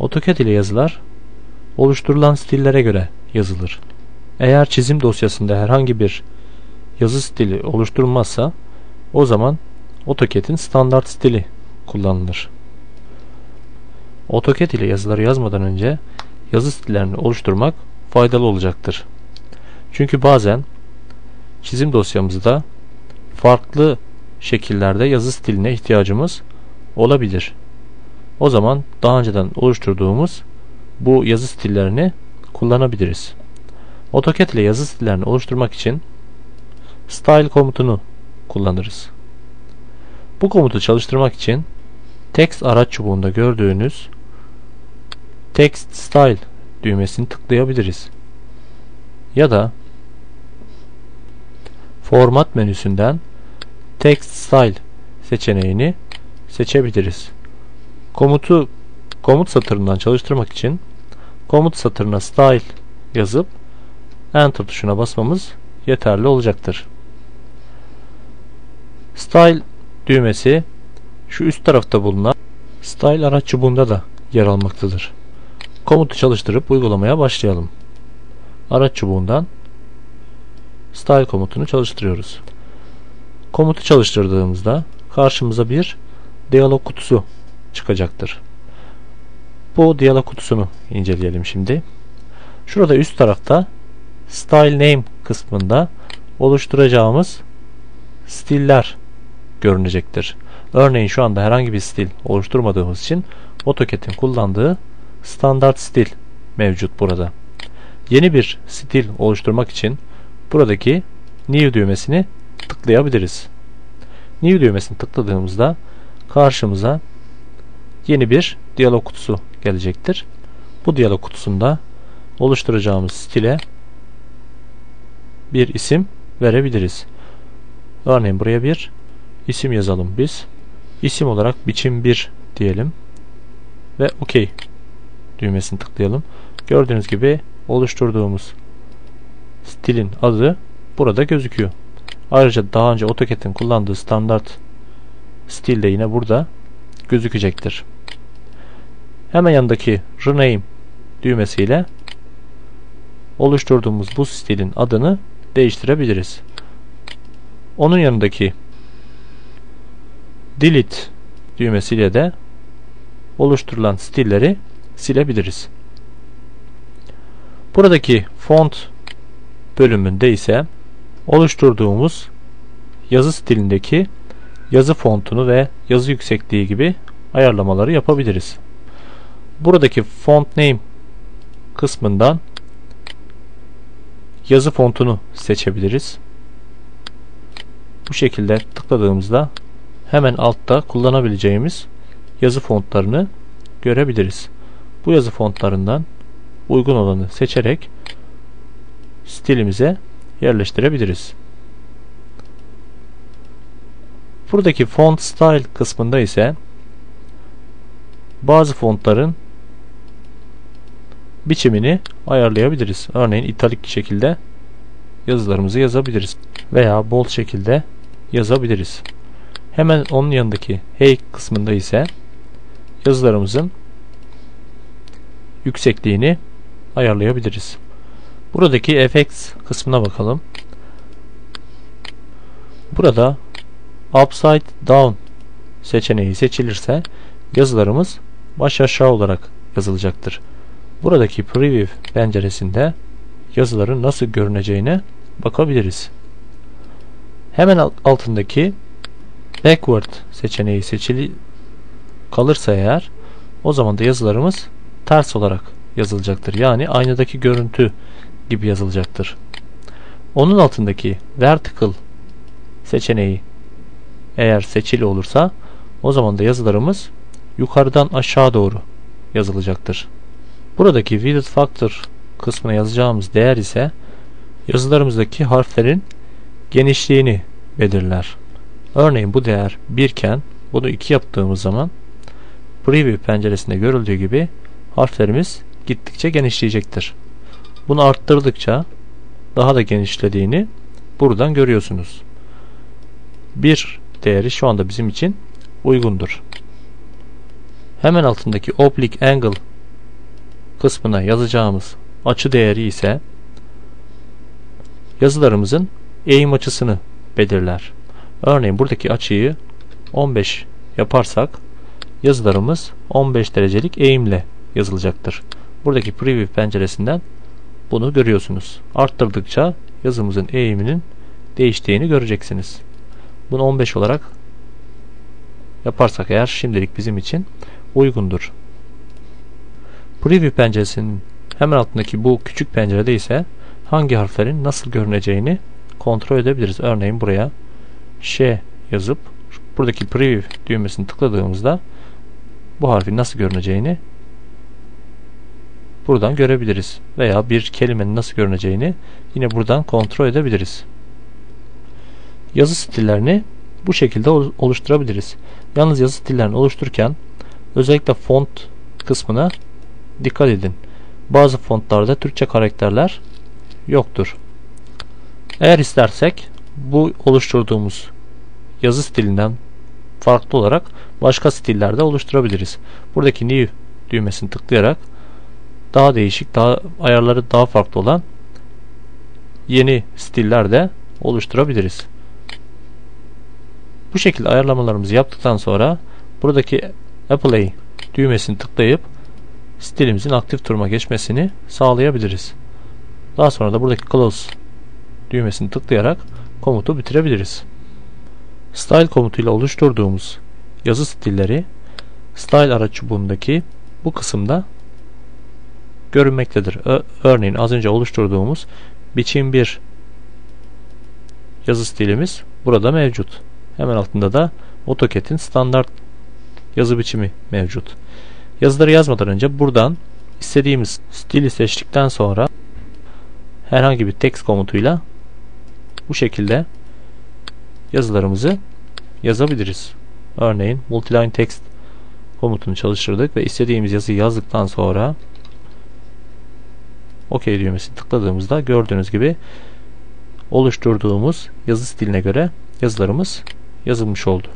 AutoCAD ile yazılar oluşturulan stillere göre yazılır. Eğer çizim dosyasında herhangi bir yazı stili oluşturulmazsa o zaman AutoCAD'in standart stili kullanılır. AutoCAD ile yazıları yazmadan önce yazı stillerini oluşturmak faydalı olacaktır. Çünkü bazen çizim dosyamızda farklı şekillerde yazı stiline ihtiyacımız olabilir. O zaman daha önceden oluşturduğumuz bu yazı stillerini kullanabiliriz. AutoCAD ile yazı stillerini oluşturmak için style komutunu kullanırız. Bu komutu çalıştırmak için text araç çubuğunda gördüğünüz text style düğmesini tıklayabiliriz. Ya da format menüsünden text style seçeneğini seçebiliriz. Komutu komut satırından çalıştırmak için komut satırına style yazıp enter tuşuna basmamız yeterli olacaktır. Style düğmesi şu üst tarafta bulunan Style araç çubuğunda da yer almaktadır. Komutu çalıştırıp uygulamaya başlayalım. Araç çubuğundan Style komutunu çalıştırıyoruz. Komutu çalıştırdığımızda karşımıza bir diyalog kutusu çıkacaktır. Bu diyalog kutusunu inceleyelim şimdi. Şurada üst tarafta Style Name kısmında oluşturacağımız stiller görünecektir. Örneğin şu anda herhangi bir stil oluşturmadığımız için AutoCAD'in kullandığı standart stil mevcut burada. Yeni bir stil oluşturmak için buradaki New düğmesini tıklayabiliriz. New düğmesini tıkladığımızda karşımıza yeni bir diyalog kutusu gelecektir. Bu diyalog kutusunda oluşturacağımız stile bir isim verebiliriz. Örneğin buraya bir isim yazalım biz. İsim olarak biçim 1 diyelim. Ve OK düğmesini tıklayalım. Gördüğünüz gibi oluşturduğumuz stilin adı burada gözüküyor. Ayrıca daha önce AutoCAD'in kullandığı standart stil de yine burada gözükecektir. Hemen yanındaki Rename düğmesiyle oluşturduğumuz bu stilin adını değiştirebiliriz. Onun yanındaki Delete düğmesiyle de oluşturulan stilleri silebiliriz. Buradaki font bölümünde ise oluşturduğumuz yazı stilindeki yazı fontunu ve yazı yüksekliği gibi ayarlamaları yapabiliriz. Buradaki font name kısmından yazı fontunu seçebiliriz. Bu şekilde tıkladığımızda hemen altta kullanabileceğimiz yazı fontlarını görebiliriz. Bu yazı fontlarından uygun olanı seçerek stilimize yerleştirebiliriz. Buradaki font style kısmında ise bazı fontların biçimini ayarlayabiliriz. Örneğin italik şekilde yazılarımızı yazabiliriz veya bold şekilde yazabiliriz. Hemen onun yanındaki hey kısmında ise yazılarımızın yüksekliğini ayarlayabiliriz. Buradaki effects kısmına bakalım. Burada upside down seçeneği seçilirse yazılarımız baş aşağı olarak yazılacaktır. Buradaki preview penceresinde yazıların nasıl görüneceğine bakabiliriz. Hemen altındaki backward seçeneği seçili kalırsa eğer o zaman da yazılarımız ters olarak yazılacaktır. Yani aynadaki görüntü gibi yazılacaktır. Onun altındaki vertical seçeneği eğer seçili olursa o zaman da yazılarımız yukarıdan aşağı doğru yazılacaktır. Buradaki width factor kısmına yazacağımız değer ise yazılarımızdaki harflerin genişliğini belirler. Örneğin bu değer 1 iken bunu 2 yaptığımız zaman preview penceresinde görüldüğü gibi harflerimiz gittikçe genişleyecektir. Bunu arttırdıkça daha da genişlediğini buradan görüyorsunuz. 1 değeri şu anda bizim için uygundur. Hemen altındaki oblique angle kısmına yazacağımız açı değeri ise yazılarımızın eğim açısını belirler. Örneğin buradaki açıyı 15 yaparsak yazılarımız 15 derecelik eğimle yazılacaktır. Buradaki preview penceresinden bunu görüyorsunuz. Arttırdıkça yazımızın eğiminin değiştiğini göreceksiniz. Bunu 15 olarak yaparsak eğer şimdilik bizim için uygundur. Preview penceresinin hemen altındaki bu küçük pencerede ise hangi harflerin nasıl görüneceğini kontrol edebiliriz. Örneğin buraya Ş yazıp buradaki preview düğmesini tıkladığımızda bu harfin nasıl görüneceğini buradan görebiliriz. Veya bir kelimenin nasıl görüneceğini yine buradan kontrol edebiliriz. Yazı stillerini bu şekilde oluşturabiliriz. Yalnız yazı stillerini oluştururken özellikle font kısmına dikkat edin. Bazı fontlarda Türkçe karakterler yoktur. Eğer istersek bu oluşturduğumuz yazı stilinden farklı olarak başka stillerde oluşturabiliriz. Buradaki new düğmesini tıklayarak daha değişik, daha ayarları daha farklı olan yeni stiller de oluşturabiliriz. Bu şekilde ayarlamalarımızı yaptıktan sonra buradaki Apply düğmesini tıklayıp stilimizin aktif duruma geçmesini sağlayabiliriz. Daha sonra da buradaki Close düğmesini tıklayarak komutu bitirebiliriz. Style komutuyla oluşturduğumuz yazı stilleri Style araç çubuğundaki bu kısımda görünmektedir. Ö örneğin az önce oluşturduğumuz biçim bir yazı stilimiz burada mevcut. Hemen altında da AutoCAD'in standart yazı biçimi mevcut. Yazıları yazmadan önce buradan istediğimiz stili seçtikten sonra herhangi bir text komutuyla bu şekilde yazılarımızı yazabiliriz. Örneğin multiline text komutunu çalıştırdık ve istediğimiz yazıyı yazdıktan sonra OK düğmesini tıkladığımızda gördüğünüz gibi oluşturduğumuz yazı stiline göre yazılarımız yazılmış oldu.